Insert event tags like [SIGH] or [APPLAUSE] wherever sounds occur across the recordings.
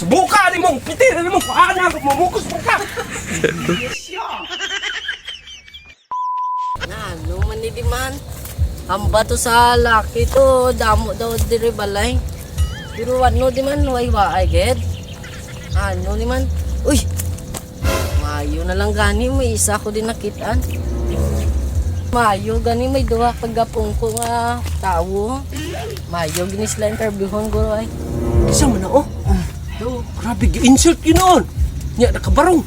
Buka ni mong pitir ni mong paana mamukos pa ka. Na, ano man ni di man. Ang bato sa laki to, damo daw diri balay. Pero ano di man, way waay ged. Ano di man, uy! Mayo na lang gani, may isa ko din nakitaan. Mayo gani may duha kagapong ko nga tawo. Mayo gini sila interviewon guro ay. Isa man na oh. Do, grabe gi-insult yun noon. Nya nakabarong.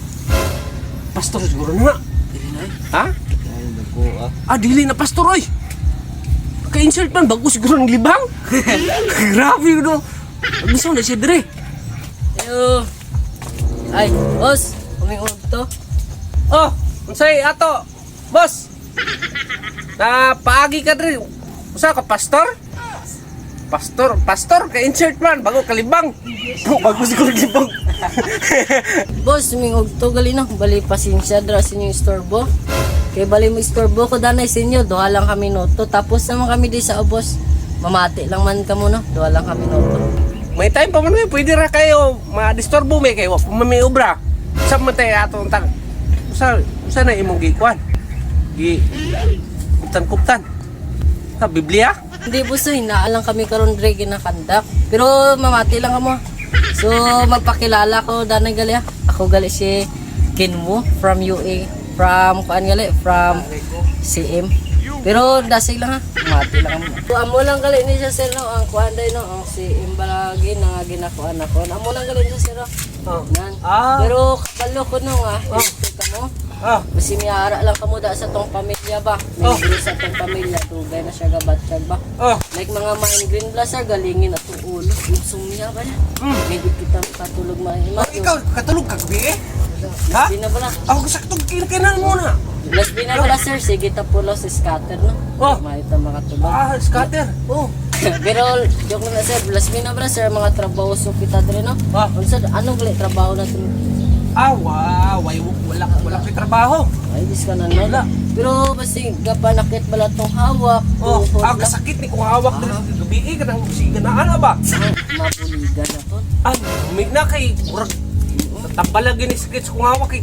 Pastor siguro na. Dili na. Ha? Ah, dili na pastor oy. Ka-insult man bago siguro ng libang. [LAUGHS] grabe yun no. Gusto na siya dire. Ayo. Ay, boss, umiog to. Oh, unsay ato? Boss. Na paagi ka diri. Usa ka pastor? Pastor, pastor ka insert man bago kalibang. bago siguro libang. [LAUGHS] Boss, mingog to gali na. Bali pasensya dra sa inyo istorbo. Kay bali mo istorbo ko danay sa inyo. Duha lang kami noto. Tapos naman kami di sa ubos. Mamati lang man ka muna. Duha lang kami noto. May time pa man may pwede ra kayo ma-disturbo may kayo may obra. Sa man tayo ato tang usa usa na imong gikuan. Gi kuptan kuptan. Sa Biblia? Hindi boss, eh, naalang kami karon dre ginakandak. Pero mamati lang kamo. So magpakilala ko danay gali. Ako gali si Kinmo from UA. From kuan gali from CM. Pero dasig lang ha. Mati lang kamo. So amo lang gali ni siya sir no ang kuan day no ang CM balagi na ginakuan ako. Amo lang gali ni siya sir no. Oh. Nan. Ah. Pero kapalo ko no nga. Oh. kamo. Ah, Basi miyara lang kamo da sa tong pamilya ba. May Oh. sa tong pamilya dugay na siya gabatyag ba. oh. Like mga mind green blaster, galingin at ulo. Sumya ba na? Mm. Hindi kita katulog mahima. Oh, ikaw katulog ka gabi eh? Ha? Di na bala. Ako saktong kinakanan mo na. Last di na bala sir, sige tapulo si scatter no. Oh. Mahita makatulog. Ah, scatter. Oh. [LAUGHS] Pero joke na sir, last di na bala sir, mga trabaho so kita dre no. Ah. Unsa anong gali trabaho na to? Ah. Way, wala, kay trabaho. Ay, dis ka na. Wala. Pero basi gapanakit bala tong hawak. Oh, tuhod ah, lang. kasakit ni kung hawak na gabi eh. Kanang siga na ana ba? Ah, Mabuligan na to. Ah, humig na kay murag tambalag ni sakit sa kung hawak kay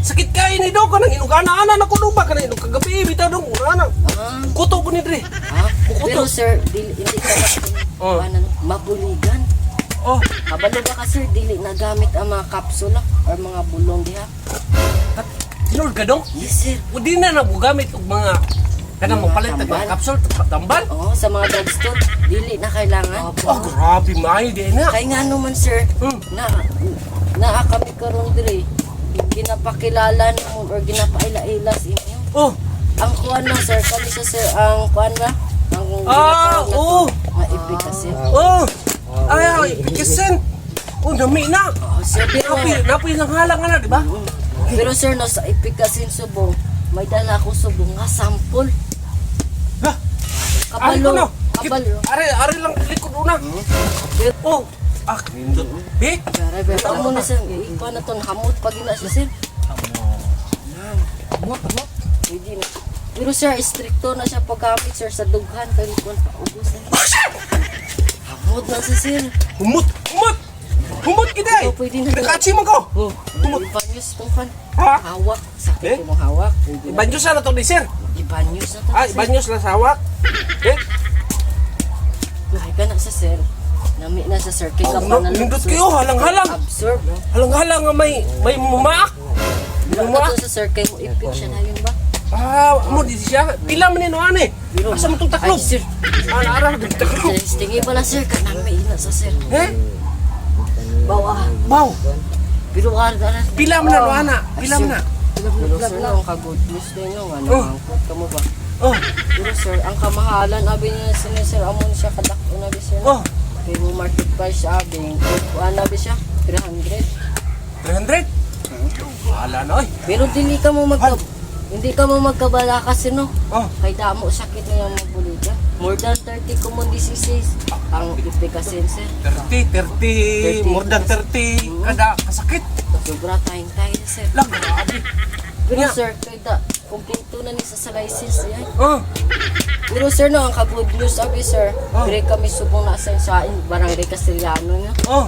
sakit kay ni do kanang inugana ana na kuno ba kanang inug kagabi bitaw dong ana. Ah, Kuto ko ni dre. ah. Bukuto. Pero sir, dili, hindi ka Oh. ano, mabuligan. Oh, Kabalo ba ka sir, dili na gamit ang mga kapsula or mga bulong diha? Lord ka dong. Yes sir. O di na nagugamit og mga kanang Mga mapalit ng tambal. kapsul tambal. Oo, sa mga drugstore, dili na kailangan. Oh, grabe may di na. Kaya nga naman sir, Hmm. na naa kami karon dire. Ginapakilala mo or ginapaila-ila sa inyo. Oh, Ang kuan na sir, kami sa sir, ang kuan ba? Ang Ah, oo. Nga efficacy. oh. Kisen. Oh, nami na. Oh, sir, pero, Napi, napi lang halang na, di ba? pero sir, no, sa efficacy subong, may dala ko subong nga sample. Ha? Ari ko Kabalo, na. kabalo. Ari, ari lang likod una. Pero, Oh, ah, nindot. Eh, Garay, pero amo na sir, ikuha na to, hamot pag ina siya sir. mo, mo. Pwede na. Pero sir, stricto na siya paggamit sir sa dughan, kaya kung paubos na. Hamot na siya sir. Humot, humot. Humot kita eh. Pwede na. Nakatsi mo ko. Oh, ibanyos tong kan. Ha? Hawak, sakit Eh? mo hawak. Ibanyos na to ni sir. Ibanyos na to. Ah, ibanyos na sa hawak. Eh, Buhay ka na sa sir. Nami na sa sir. Kaya ka pa na nindot kayo, halang-halang. Absorb. Halang-halang nga may, may mumaak. To sa sir, kaya mo ipik siya na yun ba? Ah, mo di siya. Pila man ni no ane. Asa mo tong taklob? Ay, sir. Ah, naara di taklob. Tingi pala sir, kanang may ina sa sir. Eh, Bawa. wow. Pero ka na. Pila man na no ana. Pila man na. Pero sir, ang ka-good news din yung ano, Oh. angkot ka mo ba? Oh, Pero sir, ang kamahalan, abi niya sini sir, amon siya kadako na bi sir. oh. Mo market price abi. Kuhaan na bi siya, 300. 300. Wala na oy. Pero dili ka mo magka... Hindi ka mo magkabala kasi no. Oh, Kay damo sakit niya mabuligan. More than 30 common diseases ang efficacy sir. 30, 30, more than 30 kada kasakit. Sobra tayong tayo sir. Lang grabe. Pero sir, kay da, kumpleto na ni sa sa license yan. Oh, Pero sir, no, ang ka-good news sabi sir, Oh. dire kami subong na assign sa in- barangay Castellano nga. oh.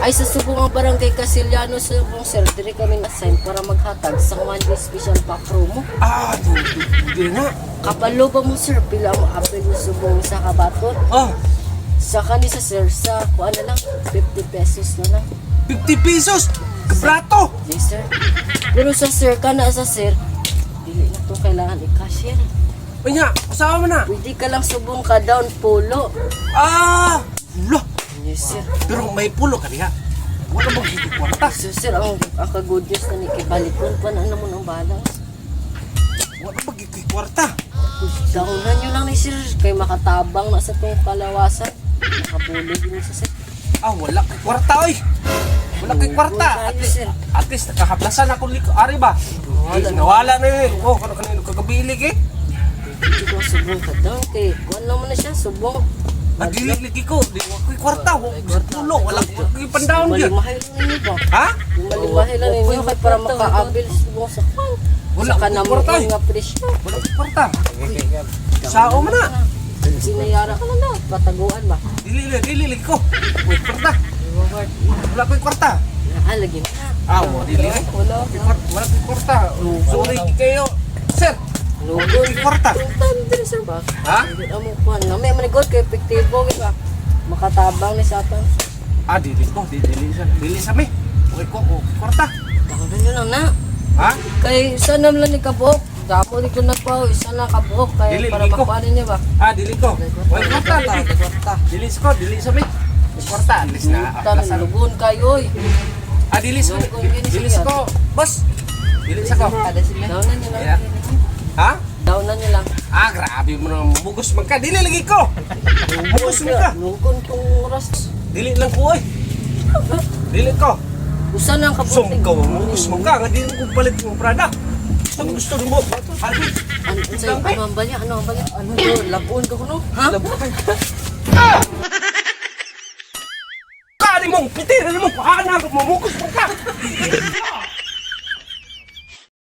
Ay sa subong ang barangay Castellano subong sir, dire kami na-assign para maghatag sa one day special pack promo. Ah, di, di, di na. Kapalo ba mo sir, pila mo apel mo subong sa kabatot? Oh, Sa kanisa sir, sa kuan na lang, 50 pesos na lang. 50 pesos. Kabrato. Yes sir. Pero sa sir, kana sa sir, dili na to kailangan i-cashier. Kanya, usawa mo na. Pwede ka lang subong ka down polo. Ah, lo. Yes sir. Pero may pulo ka niya. Wala bang hindi kwarta. So sir, ang, ang ka-good news na ni Kibalikon pa na naman ang balance. Wala bang hindi kwarta. Daunan nyo lang ni sir, kay makatabang na sa itong kalawasan. Nakabulig yun sa sir. Ah, wala kay kwarta oy. Wala kay kwarta. At least, at least nakahaplasan ako liko. Ari ba? Wala, nawala na yun. Oh, kano kanino kagabilig eh. Ko subong ka down kay kuan naman na siya, subong. Nagdilig ko. Di ko kay kwarta. Pulo. Wala kay pandaon yun. Malimahay lang ninyo ba? Ha? Malimahay lang ninyo kay para makaabil subong sa kwan. Wala akong naman kwarta nga presyo. Wala kay kwarta. Sao mo na. Sinayara ka na na, pataguan ba? Dili dili ligi ko. Wala kwarta. Wala kay kwarta. Ah, lagi na. Ah, wala. Wala. Kay kwarta. Sorry kayo. Sir, kay kwarta. Tuntan din sir ba? Ha? Hindi na mo kuhan. Na may manigot kay epektibo ba? Makatabang ni Satan. Ah, dili ko. Dili sa dili sa mi. Okay ko, kwarta. Tangan nyo lang na. Ha? Kay isa na lang ni Kabok. Damo di ko na pa. Isa na Kabok. Dili, para dili ko. makuhanin niya ba? Ah, dili ko. Wala kwarta, dili. Kwarta. Dili ko, dili sa mi. Kwarta, at least na. Tan lugon kayo oy. Ah, dili ko. Dili ko. Boss. Dili sa ko. Dawnan niyo lang. Grabe mo na mugos man ka. Dili lagi ko. Mugos man ka. Lugon tong oras. Dili lang ko, oy. Dili ko. Usa na ang Kabok. Sumkaw, mugos man ka. Nga di ko palit yung product. Gusto gusto mo. Habi. Ano sa ano ang banya? Ano ang banya? Ano to? Labon ka kuno? Ha? Kali mong pitir mo. Paano mo mugos man ka.